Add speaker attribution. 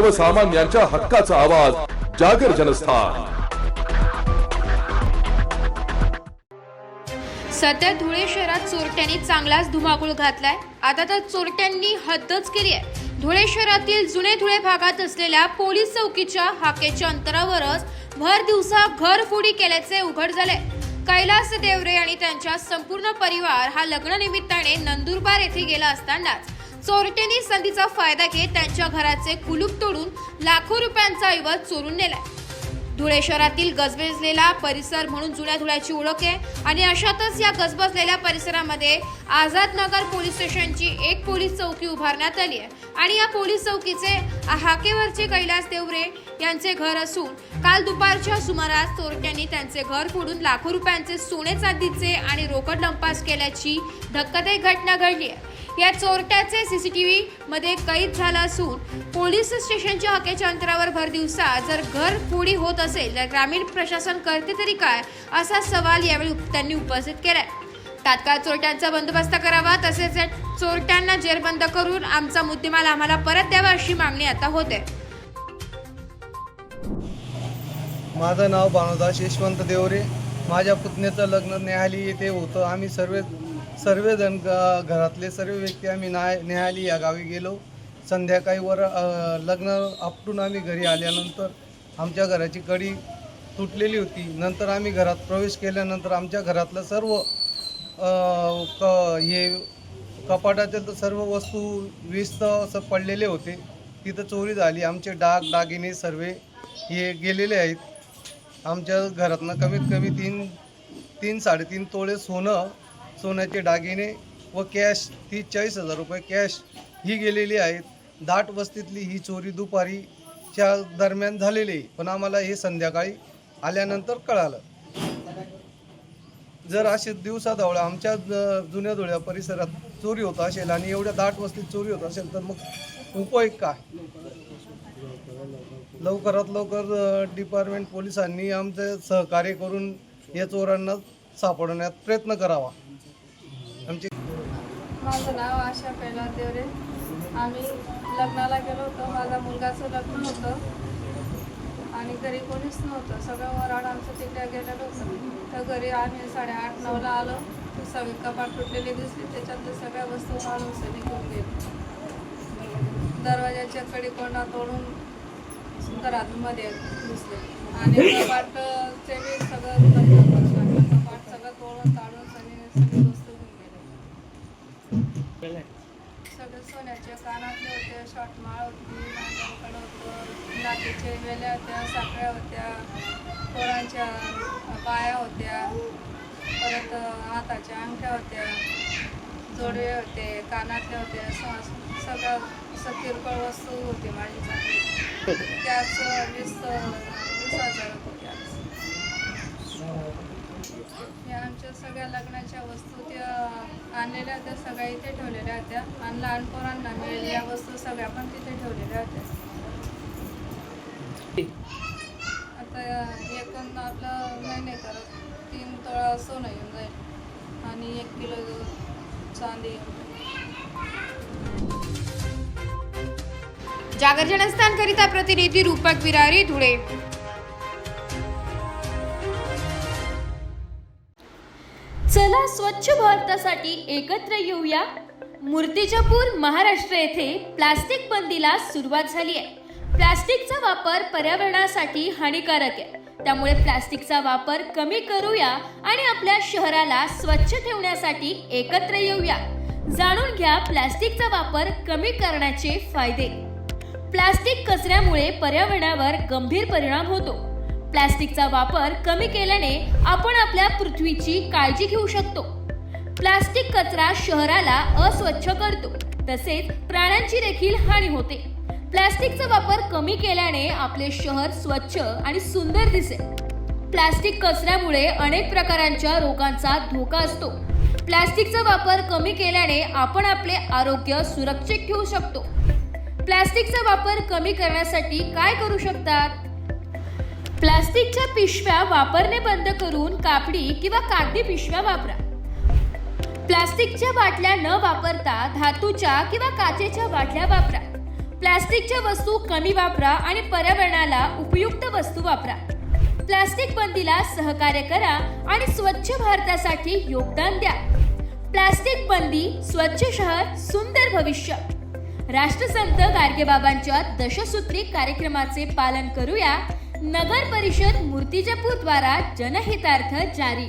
Speaker 1: सर्वसामान्यांच्या हक्काचा आवाज जागर जनस्थान.
Speaker 2: सध्या धुळे शहरात चोरट्यांनी चांगलाच धुमाकूळ घातलाय. आता तर चोरट्यांनी हद्दच केली आहे. धुळे शहरातील जुने धुळे भागात असलेल्या पोलीस चौकीच्या हाकेच्या अंतरावरच भर दिवसा घरफोडी केल्याचे उघड झाले कैलास देवरे आणि त्यांच्या संपूर्ण परिवार हा लग्ननिमित्ताने नंदुरबार येथे गेला असतानाच चोरट्यांनी संधीचा फायदा घेत त्यांच्या घराचे कुलूप तोडून लाखो रुपयांचा ऐवज चोरून नेलाय. धुळे शहरातील गजबजलेला परिसर म्हणून जुन्या धुळ्याची ओळख आहे आणि अशातच या गजबजलेल्या परिसरामध्ये आझाद नगर पोलीस स्टेशनची एक पोलीस चौकी उभारण्यात आली आहे. आणि या पोलीस चौकीचे हाकेवरचे कैलास देवरे यांचे घर असून काल दुपारच्या सुमारास चोरट्यांनी त्यांचे घर फोडून लाखो रुपयांचे सोने चांदीचे आणि रोकड लंपास केल्याची धक्कादायक घटना घडली आहे. या चोरट्याचे सीसीटीव्ही मध्ये कैद झाला असून पोलीस स्टेशनच्या हकेच्या अंतरावर भर दिवसा जर घर फोडी होत असेल तर ग्रामीण प्रशासन करते तरी काय असा सवाल यावेळी त्यांनी उपस्थित केलाय. तात्काळ चोरट्यांचा बंदोबस्त करावा तसेच चोरट्यांना जेरबंद करून आमचा मुद्देमाल आम्हाला परत द्यावा अशी मागणी आता होते
Speaker 3: माझं नाव भानुदास यशवंत देवरे. माझ्या पुतण्याचं लग्न न्याहाली येथे होतं. आम्ही सर्व सर्वजण घरातले सर्व व्यक्ती आम्ही नाय न्यायाली या गावी गेलो. संध्याकाळी वर लग्न आपटून आम्ही घरी आल्यानंतर आमच्या घराची कडी तुटलेली होती. नंतर आम्ही घरात प्रवेश केल्यानंतर आमच्या घरातलं सर्व क हे कपाटातील तर सर्व वस्तू विस्त असं पडलेले होते. तिथं चोरी झाली. आमचे डाग दागिने सर्व हे गेलेले आहेत. आमच्या घरातनं कमीत कमी तीन तीन साडेतीन तोळे सोनं सोन्याचे दागिने व कॅश ती चाळीस हजार रुपये कॅश ही गेलेली आहेत. दाट वस्तीतली ही चोरी दुपारीच्या दरम्यान झालेली आहे पण आम्हाला हे संध्याकाळी आल्यानंतर कळालं. जर असे दिवसाढवळ्या आमच्या ज- जुन्या धुळ्या परिसरात चोरी होत असेल आणि एवढ्या दाट वस्तीत चोरी होत असेल तर मग उपयोग काय? लवकरात लवकर डिपार्टमेंट पोलिसांनी आमचे सहकार्य करून या चोरांना सापडण्यात प्रयत्न करावा. आमची
Speaker 4: माझं नाव आशा कैलास देवरे आम्ही लग्नाला गेलो होतो. माझा मुलगाचं लग्न होतं. आणि घरी कोणीच नव्हतं. सगळं वराड आमचं तिकडे गेलेलं होतं. तर घरी आम्ही साडेआठ नऊला आलो. सगळी कपाट तुटलेली दिसली. त्याच्यातल्या सगळ्या वस्तू माणूस सगळी घेऊन गेली. दरवाजाच्या कडे कोणा तोडून घरात मध्ये घुसले. आणि कपाटचे बी सगळं कपाट सगळं तोडून ताडून सगळे सगळी वस्तू घेऊन गेले. सगळे सोन्याचे कानातले होते शॉटमाळ होती नांगरकड होतं नातीचे वेल्या होत्या साखळ्या होत्या पोरांच्या पाया होत्या परत हाताच्या अंगठ्या होत्या. जोडवे होते कानातले होते स- सगळं असं किरकोळ वस्तू होती माझी. चांगली त्याच वीस वीस हजार होत्या या आमच्या सगळ्या लग्नाच्या वस्तू त्या आणलेल्या होत्या सगळ्या इथे ठेवलेल्या होत्या. आणि लहान पोरांना मिळालेल्या वस्तू सगळ्या पण तिथे ठेवलेल्या होत्या. आता एकूण आपलं नाही नाही करत तीन तोळा सोनं येऊन जाईल. आणि एक किलो चांदी.
Speaker 2: जागर जनस्थानकरिता प्रतिनिधी रूपक विरारी धुळे.
Speaker 5: चला स्वच्छ भारतासाठी एकत्र येऊया. मूर्तिजापूर महाराष्ट्र येथे प्लास्टिक बंदीला सुरुवात झाली आहे. प्लास्टिकचा वापर पर्यावरणासाठी हानिकारक आहे. त्यामुळे प्लास्टिकचा वापर कमी करूया आणि आपल्या शहराला स्वच्छ ठेवण्यासाठी एकत्र येऊया. जाणून घ्या प्लास्टिकचा वापर कमी करण्याचे फायदे. प्लास्टिक कचऱ्यामुळे पर्यावरणावर गंभीर परिणाम होतो. प्लास्टिकचा वापर कमी केल्याने आपण आपल्या पृथ्वीची काळजी घेऊ शकतो. प्लास्टिक कचरा शहराला अस्वच्छ करतो. तसेच प्राण्यांची देखील हानी होते. प्लास्टिकचा वापर कमी केल्याने आपले शहर स्वच्छ आणि सुंदर दिसेल. प्लास्टिक कचऱ्यामुळे अनेक प्रकारांच्या रोगांचा धोका असतो. प्लॅस्टिकचा वापर कमी केल्याने आपण आपले आरोग्य सुरक्षित ठेवू शकतो. प्लॅस्टिकचा वापर कमी करण्यासाठी काय करू शकतात? प्लास्टिकच्या पिशव्या वापरणे बंद करून कापडी किंवा कागदी पिशव्या वापरा. प्लास्टिकच्या बाटल्या न वापरता धातूच्या किंवा काचेच्या बाटल्या वापरा. प्लास्टिकच्या वस्तू कमी वापरा आणि पर्यावरणाला उपयुक्त वस्तू वापरा. प्लास्टिक बंदीला सहकार्य करा आणि स्वच्छ भारतासाठी योगदान द्या. प्लास्टिक बंदी स्वच्छ शहर सुंदर भविष्य. राष्ट्रसंत गाडगेबाबांच्या दशसूत्री कार्यक्रमाचे पालन करूया. नगर परिषद मूर्तिजापूर द्वारा जनहितार्थ जारी.